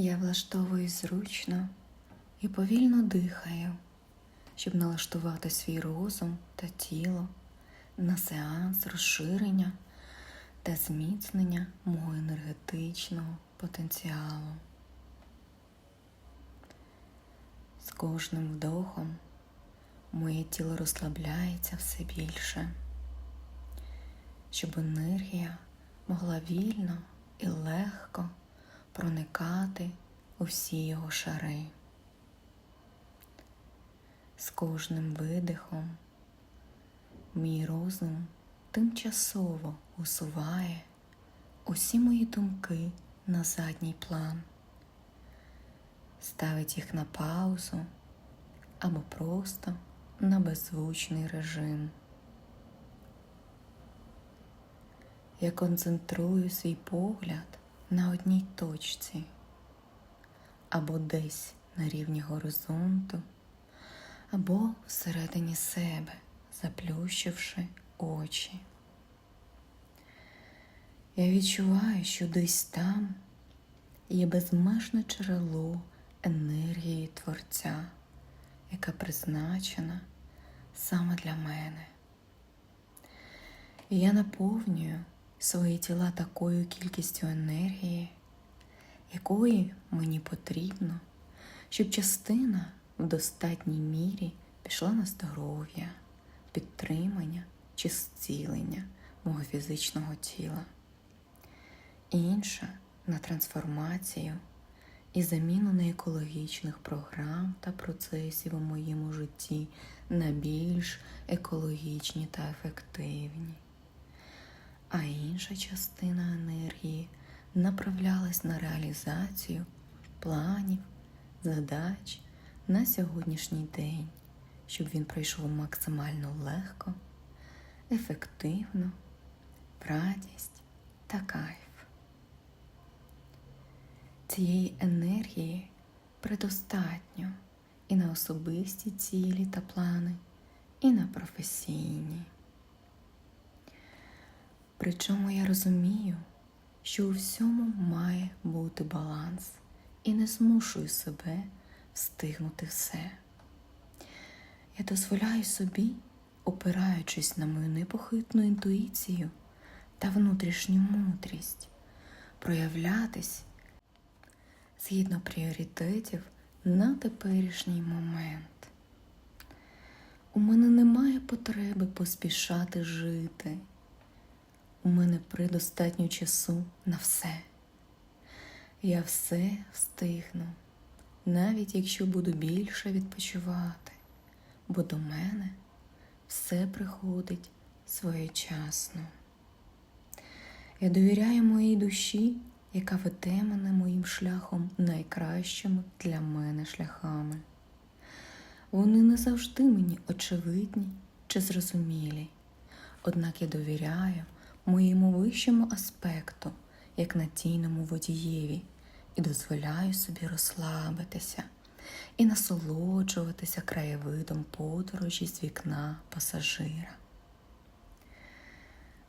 Я влаштовуюсь зручно і повільно дихаю, щоб налаштувати свій розум та тіло на сеанс розширення та зміцнення мого енергетичного потенціалу. З кожним вдохом моє тіло розслабляється все більше, щоб енергія могла вільно проникати у всі його шари. З кожним видихом мій розум тимчасово усуває усі мої думки на задній план, ставить їх на паузу або просто на беззвучний режим. Я концентрую свій погляд на одній точці або десь на рівні горизонту, або всередині себе, заплющивши очі. Я відчуваю, що десь там є безмежне джерело енергії Творця, яка призначена саме для мене. І я наповнюю свої тіла такою кількістю енергії, якої мені потрібно, щоб частина в достатній мірі пішла на здоров'я, підтримання чи зцілення мого фізичного тіла, інша на трансформацію і заміну неекологічних програм та процесів у моєму житті на більш екологічні та ефективні а інша частина енергії направлялась на реалізацію планів, задач на сьогоднішній день, щоб він пройшов максимально легко, ефективно, в радість та кайф. Цієї енергії предостатньо і на особисті цілі та плани, і на професійні. Причому я розумію, що у всьому має бути баланс і не змушую себе встигнути все. Я дозволяю собі, опираючись на мою непохитну інтуїцію та внутрішню мудрість, проявлятись згідно пріоритетів на теперішній момент. У мене немає потреби поспішати жити. У мене предостатньо часу на все. Я все встигну, навіть якщо буду більше відпочивати, бо до мене все приходить своєчасно. Я довіряю моїй душі, яка веде мене моїм шляхом найкращими для мене шляхами. Вони не завжди мені очевидні чи зрозумілі, однак я довіряю моєму вищому аспекту, як надійному водієві, і дозволяю собі розслабитися і насолоджуватися краєвидом подорожі з вікна пасажира.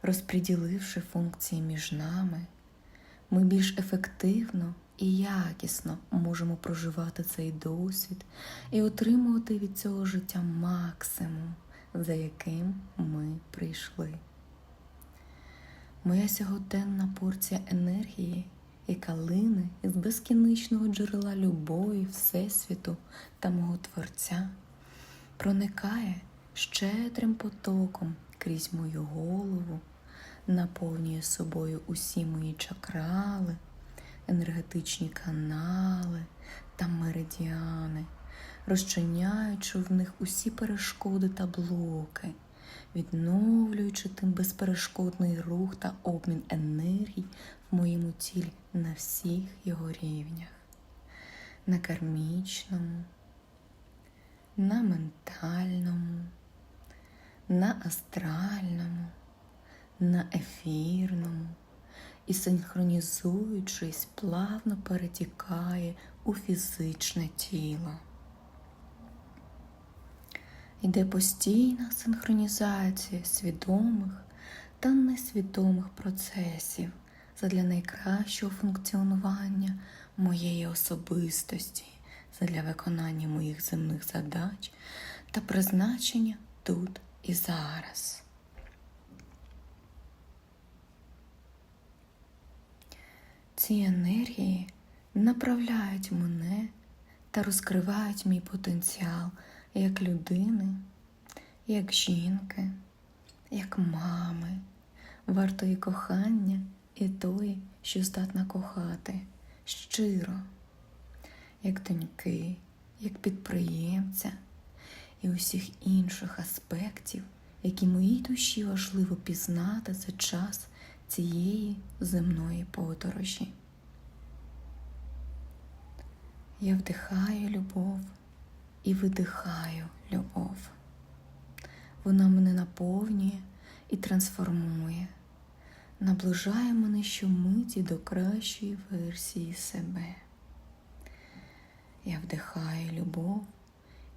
Розподіливши функції між нами, ми більш ефективно і якісно можемо проживати цей досвід і отримувати від цього життя максимум, за яким ми прийшли. Моя сьогоденна порція енергії, яка лине із безкінечного джерела любові, Всесвіту та мого Творця, проникає щедрим потоком крізь мою голову, наповнює собою усі мої чакрали, енергетичні канали та меридіани, розчиняючи в них усі перешкоди та блоки відновлюючи тим безперешкодний рух та обмін енергій в моєму тілі на всіх його рівнях, на кармічному, на ментальному, на астральному, на ефірному. І синхронізуючись, плавно перетікає у фізичне тіло. Йде постійна синхронізація свідомих та несвідомих процесів задля найкращого функціонування моєї особистості, задля виконання моїх земних задач та призначення тут і зараз. Ці енергії направляють мене та розкривають мій потенціал як людини, як жінки, як мами, вартої кохання і тої, що здатна кохати щиро, як доньки, як підприємця і усіх інших аспектів, які моїй душі важливо пізнати за час цієї земної подорожі. Я вдихаю любов і видихаю любов. Вона мене наповнює і трансформує, наближає мене щомиті до кращої версії себе. Я вдихаю любов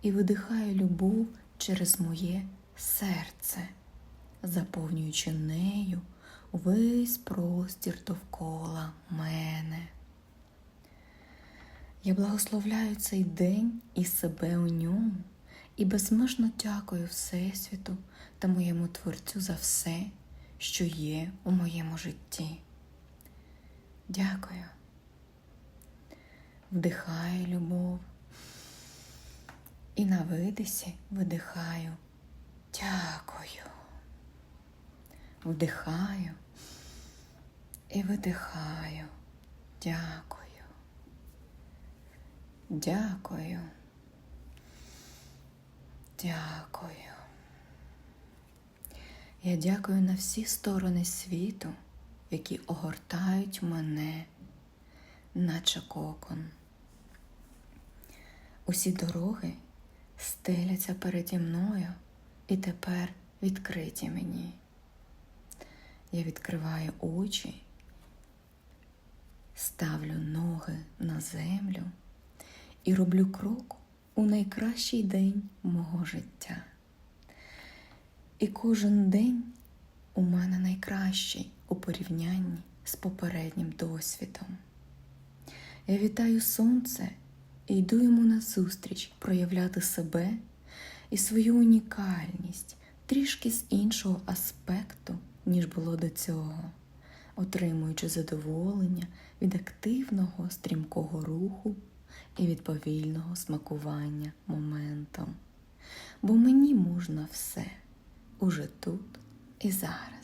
і видихаю любов через моє серце, заповнюючи нею весь простір довкола мене. Я благословляю цей день і себе у ньому, і безмежно дякую Всесвіту та моєму Творцю за все, що є у моєму житті. Дякую. Вдихаю любов і на видисі видихаю. Дякую. Вдихаю і видихаю. Дякую. Дякую. Дякую. Я дякую на всі сторони світу, які огортають мене, наче кокон. Усі дороги стеляться переді мною і тепер відкриті мені. Я відкриваю очі, ставлю ноги на землю і роблю крок у найкращий день мого життя. І кожен день у мене найкращий у порівнянні з попереднім досвідом. Я вітаю сонце і йду йому назустріч проявляти себе і свою унікальність трішки з іншого аспекту, ніж було до цього, отримуючи задоволення від активного стрімкого руху і від повільного смакування моментом. Бо мені можна все уже тут і зараз.